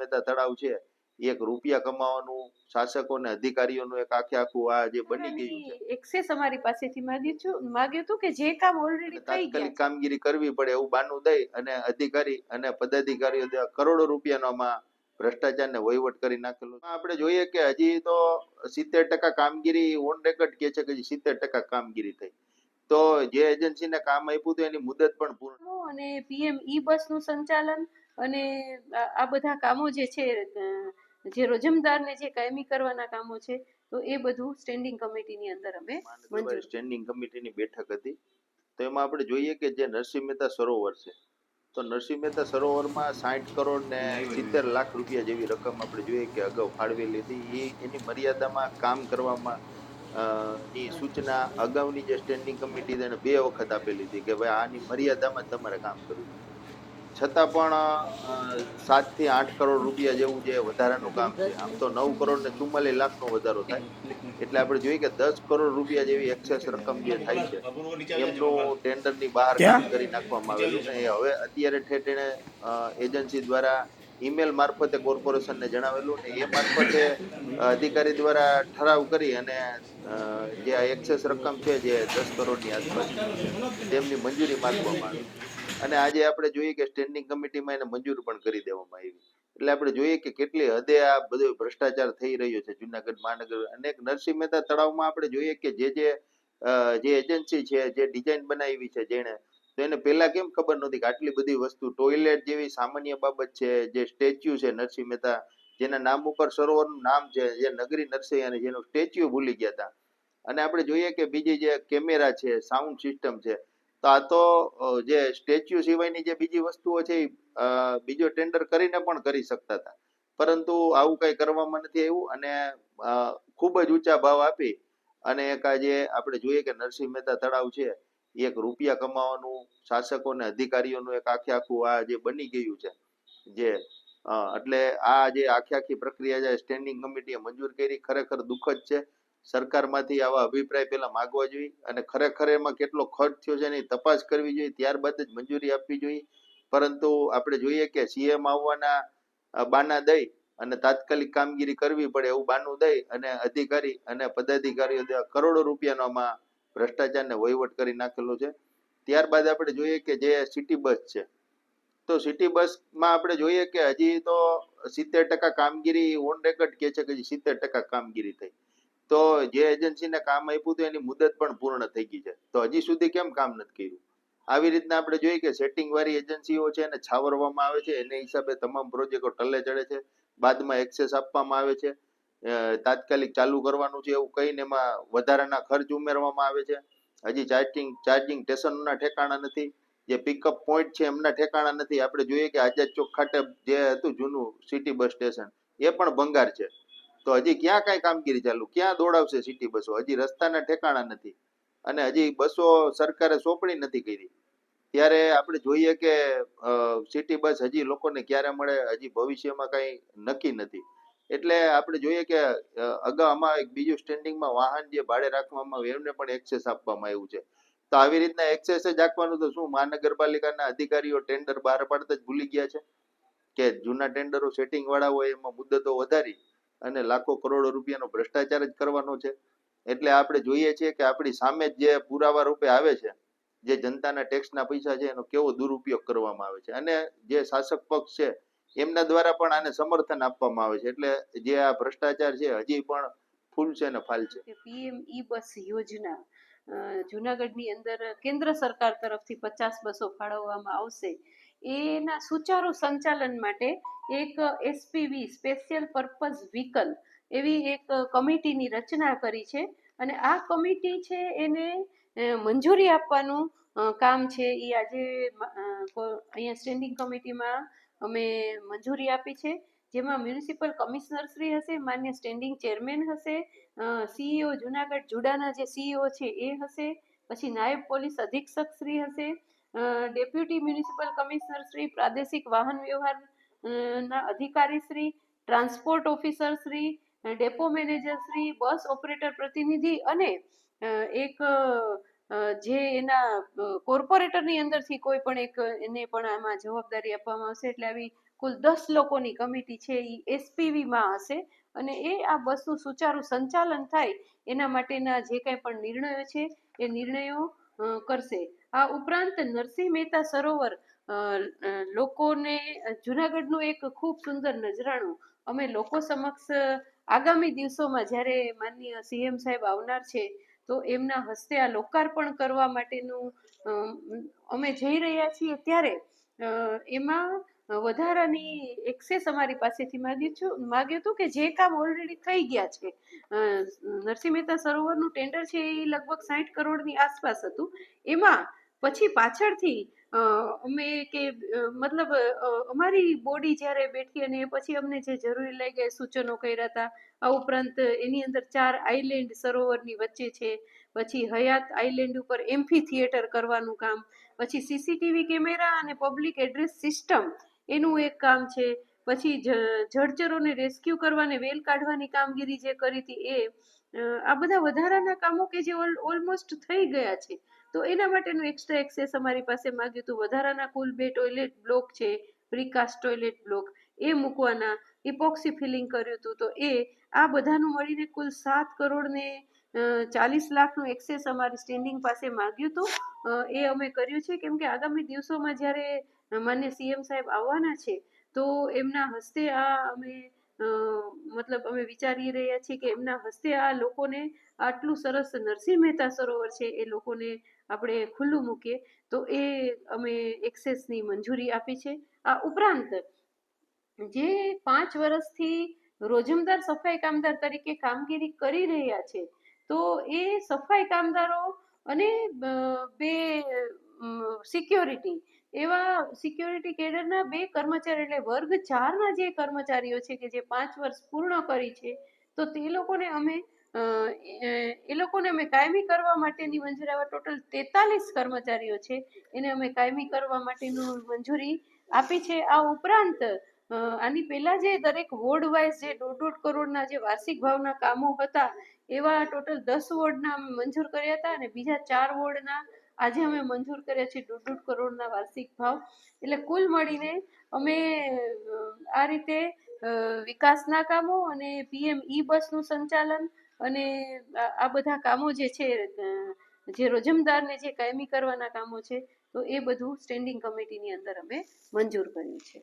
મહેતા તળાવ છે એક રૂપિયા કમાવાનું શાસકો અને અધિકારીઓનું એક આખે આખું આ જે બની ગયું છે. એક્સેસ અમારી પાસેથી માંગ્યું છું માગ્યું હતું કે જે કામ ઓલરેડી થઈ ગયા કામગીરી કરવી પડે એવું બાનું દઈ અને અધિકારી અને પદાધિકારીઓ કરોડો રૂપિયાનો આમાં ભ્રષ્ટાચાર ને વહીવટ કરી નાખેલો. આપણે જોઈએ કે હજી તો સિત્તેર ટકા કામગીરી ઓન રેકર્ડ કે છે કે હજી સિત્તેર ટકા કામગીરી થઈ. તો જે એજન્સીને કામ આપ્યું હતું એની મુદત પણ પૂર્ણ અને પીએમ ઈ બસનું સંચાલન અને આ બધા કામો જે છે જે રોજમદારને જે કાયમી કરવાના કામો છે તો એ બધું સ્ટેન્ડિંગ કમિટીની અંદર અમે મંજૂર. સ્ટેન્ડિંગ કમિટીની બેઠક હતી. તો એમાં આપણે જોઈએ કે જે નરસિંહ મહેતા સરોવર છે તો નરસિંહ મહેતા સરોવરમાં સાઠ કરોડ ને સિત્તેર લાખ રૂપિયા જેવી રકમ આપણે જોઈએ કે અગાઉ ફાળવેલી હતી. એ એની મર્યાદામાં કામ કરવામાં ની સૂચના અગાઉની જે સ્ટેન્ડિંગ કમિટી તેને એને બે વખત આપેલી હતી કે ભાઈ આની મર્યાદામાં જ તમારે કામ કરવું. છતાં પણ સાતથી સાતથી આઠ કરોડ રૂપિયા જેવું જે વધારાનું કામ છે. આમ તો નવ કરોડ ને ચુમ્માલીસ લાખનો વધારો થાય. એટલે આપણે જોઈએ કે દસ કરોડ રૂપિયા જેવી એક્સેસ રકમ જે થાય છે એમનું ટેન્ડરની બહાર કરી નાખવામાં આવેલું છે. એ હવે અત્યારે ઠેઠ એણે એજન્સી દ્વારા ઈમેલ મારફતે કોર્પોરેશનને જણાવેલું ને એ મારફતે અધિકારી દ્વારા ઠરાવ કરી અને જે આ એક્સેસ રકમ છે જે દસ કરોડની આસપાસ તેમની મંજૂરી માંગવામાં આવી. અને આજે આપણે જોઈએ કે સ્ટેન્ડિંગ કમિટીમાં એને મંજૂર પણ કરી દેવામાં આવી. એટલે આપણે જોઈએ કે કેટલી હદે આ બધો ભ્રષ્ટાચાર થઈ રહ્યો છે જુનાગઢ મહાનગર. અને નરસિંહ મહેતા તળાવમાં આપણે જોઈએ કે જે જે જે એજન્સી છે, જે ડિઝાઇન બનાવી છે જેણે, તો એને પહેલા કેમ ખબર નહોતી કે આટલી બધી વસ્તુ ટોયલેટ જેવી સામાન્ય બાબત છે, જે સ્ટેચ્યુ છે નરસિંહ મહેતા, જેના નામ ઉપર સરોવરનું નામ છે, જે નગરી નરસિંહ અને જેનું સ્ટેચ્યુ ભૂલી ગયા હતા. અને આપણે જોઈએ કે બીજી જે કેમેરા છે સાઉન્ડ સિસ્ટમ છે તો આ તો જે સ્ટેચ્યુ સિવાયની જે બીજી વસ્તુઓ છે એ બીજો ટેન્ડર કરીને પણ કરી શકતા હતા. પરંતુ આવું કઈ કરવામાં નથી આવ્યું અને ખૂબ જ ઊંચા ભાવ આપી અને એક આજે આપણે જોઈએ કે નરસિંહ મહેતા તળાવ છે, એક રૂપિયા કમાવાનું શાસકો અને અધિકારીઓનું એક આખે આખું આ જે બની ગયું છે, જે એટલે આ જે આખી આખી પ્રક્રિયા જે સ્ટેન્ડિંગ કમિટીએ મંજૂર કરી, ખરેખર દુઃખદ છે. સરકારમાંથી આવા અભિપ્રાય પહેલા માગવા જોઈએ અને ખરેખર એમાં કેટલો ખર્ચ થયો છે એની તપાસ કરવી જોઈએ, ત્યારબાદ જ મંજૂરી આપવી જોઈએ. પરંતુ આપણે જોઈએ કે સીએમ આવવાના બાના દઈ અને તાત્કાલિક કામગીરી કરવી પડે એવું બાનું દઈ અને અધિકારી અને પદાધિકારીઓ કરોડો રૂપિયાનોમાં ભ્રષ્ટાચારને વહીવટ કરી નાખેલો છે. ત્યારબાદ આપણે જોઈએ કે જે સિટી બસ છે, તો સિટી બસમાં આપણે જોઈએ કે હજી તો સિત્તેર ટકા કામગીરી ઓન રેકર્ડ કે છે કે સિત્તેર ટકા કામગીરી થઈ. તો જે એજન્સીને કામ આપ્યું હતું એની મુદત પણ પૂર્ણ થઈ ગઈ છે. તો હજી સુધી કેમ કામ નથી કર્યું? આવી રીતના આપણે જોઈએ કે સેટિંગ વાળી એજન્સીઓ છે એને છાવરવામાં આવે છે. એને હિસાબે તમામ પ્રોજેક્ટો ટલ્લે ચડે છે. બાદમાં એક્સેસ આપવામાં આવે છે. તાત્કાલિક ચાલુ કરવાનું છે એવું કહીને એમાં વધારાના ખર્ચ ઉમેરવામાં આવે છે. હજી ચાર્જિંગ ચાર્જિંગ સ્ટેશનના ઠેકાણા નથી. જે પિકઅપ પોઈન્ટ છે એમના ઠેકાણા નથી. આપણે જોઈએ કે ચોક ખાતે જે હતું જૂનું સિટી બસ સ્ટેશન એ પણ ભંગાર છે. તો હજી ક્યાં કાંઈ કામગીરી ચાલુ? ક્યાં દોડાવશે સિટી બસો? હજી રસ્તાના ઠેકાણા નથી. અને હજી બસો સરકારે સોંપણી નથી કરી. ત્યારે આપણે જોઈએ કે સિટી બસ હજી લોકોને ક્યારે મળે? હજી ભવિષ્યમાં કઈ નક્કી નથી. એટલે આપણે જોઈએ કે અગાઉ આમાં એક બીજું સ્ટેન્ડિંગમાં વાહન જે ભાડે રાખવામાં એમને પણ એક્સેસ આપવામાં આવ્યું છે. તો આવી રીતના એક્સેસ જ આપવાનું તો શું? મહાનગરપાલિકાના અધિકારીઓ ટેન્ડર બહાર પાડતા જ ભૂલી ગયા છે? કે જૂના ટેન્ડરો સેટિંગ વાળા હોય એમાં મુદ્દતો વધારી. અને લાખો કરોડો રૂપિયાનો ભ્રષ્ટાચાર જ કરવાનો છે. એટલે આપણે જોઈએ છીએ કે આપણી સામે જે પુરાવા રૂપે આવે છે, જે જનતાના ટેક્સના પૈસા છે, એનો કેવો દુરુપયોગ કરવામાં આવે છે. અને જે શાસક પક્ષ છે, એમના દ્વારા પણ આને સમર્થન આપવામાં આવે છે. એટલે જે આ ભ્રષ્ટાચાર છે, હજી પણ ફૂલ છે ને ફાલ છે. પીએમ ઈ બસ યોજના જુનાગઢની અંદર કેન્દ્ર સરકાર તરફથી પચાસ બસો ફાળવવામાં આવશે. એના સુચારુ સંચાલન માટે એક એસપીવી, સ્પેશિયલ પર્પઝ વ્હીકલ એવી એક કમિટીની રચના કરી છે. અને આ કમિટી છે એને મંજૂરી આપવાનું કામ છે. એ આજે અહીંયા સ્ટેન્ડિંગ કમિટીમાં અમે મંજૂરી આપી છે. જેમાં મ્યુનિસિપલ કમિશનર શ્રી હશે, માન્ય સ્ટેન્ડિંગ ચેરમેન હશે સીઈઓ જુનાગઢ જુડાના જે સીઈઓ છે એ હશે, પછી નાયબ પોલીસ અધિક્ષક શ્રી હશે ડેપ્યુટી મ્યુનિસિપલ કમિશનર શ્રી, પ્રાદેશિક વાહન વ્યવહાર ના અધિકારી Shri, transport officer Shri, depot manager Shri, bus operator પ્રતિનિધિ અને એક જે એના કોર્પોરેટરની અંદરથી કોઈ પણ એક, એને પણ આમાં જવાબદારી આપવામાં આવશે એટલે આવી કુલ દસ લોકોની કમિટી છે એ એસપીવીમાં હશે અને એ આ બસનું સુચારું સંચાલન થાય એના માટેના જે કાંઈ પણ નિર્ણયો છે એ નિર્ણયો કરશે. આ ઉપરાંત નરસિંહ મહેતા સરોવર લોકોને જુનાગઢનું એક ખૂબ સુંદર નજરાણું અમે લોકો સમક્ષ આગામી દિવસોમાં જ્યારે માનનીય સીએમ સાહેબ આવનાર છે, તો એમના હસ્તે આ લોકાર્પણ કરવા માટેનું, અમે જઈ રહ્યા છીએ ત્યારે એમાં વધારાની એક્સેસ અમારી પાસેથી માગ્યું છું, માગ્યું હતું કે જે કામ ઓલરેડી થઈ ગયા છે. નરસિંહ મહેતા સરોવરનું ટેન્ડર છે એ લગભગ સાઠ કરોડની આસપાસ હતું. એમાં પછી પાછળથી અમે કે મતલબ અમારી બોડી જ્યારે બેઠી અને પછી અમને જે જરૂરી લાગ્યા સૂચનો કર્યા હતા, આ ઉપરાંત એની અંદર ચાર આઈલેન્ડ સરોવરની વચ્ચે છે, પછી હયાત આઈલેન્ડ ઉપર એમ્ફી થિયેટર કરવાનું કામ, પછી સીસીટીવી કેમેરા અને પબ્લિક એડ્રેસ સિસ્ટમ એનું એક કામ છે. પછી જળચરોને રેસ્ક્યુ કરવાને વેલ કાઢવાની કામગીરી જે કરી હતી એ આ બધા વધારાના કામો કે જે ઓલમોસ્ટ થઈ ગયા છે. તો એના માટેનું એક્સ્ટ્રા એક્સેસ અમારી પાસે માગ્યું હતું. વધારાના કુલ બે ટોયલેટ બ્લોક છે પ્રીકાસ્ટ ટોયલેટ બ્લોક એ મૂકવાના ઇપોક્સી ફિલિંગ કર્યું હતું. તો એ, આ બધાનું મળીને કુલ સાત કરોડને ચાલીસ લાખનું એક્સેસ અમારી સ્ટેન્ડિંગ પાસે માગ્યું હતું. એ અમે કર્યું છે. કેમ કે આગામી દિવસોમાં જ્યારે માન્ય સીએમ સાહેબ આવવાના છે, તો એમના હસ્તે આ અમે મતલબ અમે વિચારી રહ્યા છીએ કે એમના હસ્તે આ લોકોને આટલું સરસ નરસિંહ મહેતા સરોવર છે એ લોકોને આપણે ખુલ્લું મૂકીએ, તો એ અમે એક્સેસની મંજૂરી આપી છે. આ ઉપરાંત, જે પાંચ વર્ષથી રોજમદાર સફાઈ કામદાર તરીકે કામગીરી કરી રહ્યા છે, તો એ સફાઈ કામદારો અને બે સિક્યોરિટી એવા સિક્યોરિટી કેડરના બે કર્મચારી એટલે વર્ગ ચારના જે કર્મચારીઓ છે કે જે પાંચ વર્ષ પૂર્ણ કરી છે, તો તે લોકોને અમે એ લોકોને અમે કાયમી કરવા માટેની મંજૂરી આવા ટોટલ તેતાલીસ કર્મચારીઓ છે, એને અમે કાયમી કરવા માટેનું મંજૂરી આપી છે. આ ઉપરાંત આની પહેલા જે દરેક વોર્ડ વાઇઝ જે દોઢ દોઢ કરોડના જે વાર્ષિક ભાવના કામો હતા, એવા ટોટલ દસ વોર્ડના મંજૂર કર્યા હતા અને બીજા ચાર વોર્ડના આજે અમે મંજૂર કર્યા છે દોઢ દોઢ કરોડના વાર્ષિક ભાવ. એટલે કુલ મળીને અમે આ રીતે વિકાસના કામો અને પીએમ ઈ બસનું સંચાલન અને આ બધા કામો જે છે જે રોજમદારને જે કાયમી કરવાના કામો છે, તો એ બધું સ્ટેન્ડિંગ કમિટીની અંદર અમે મંજૂર કર્યું છે.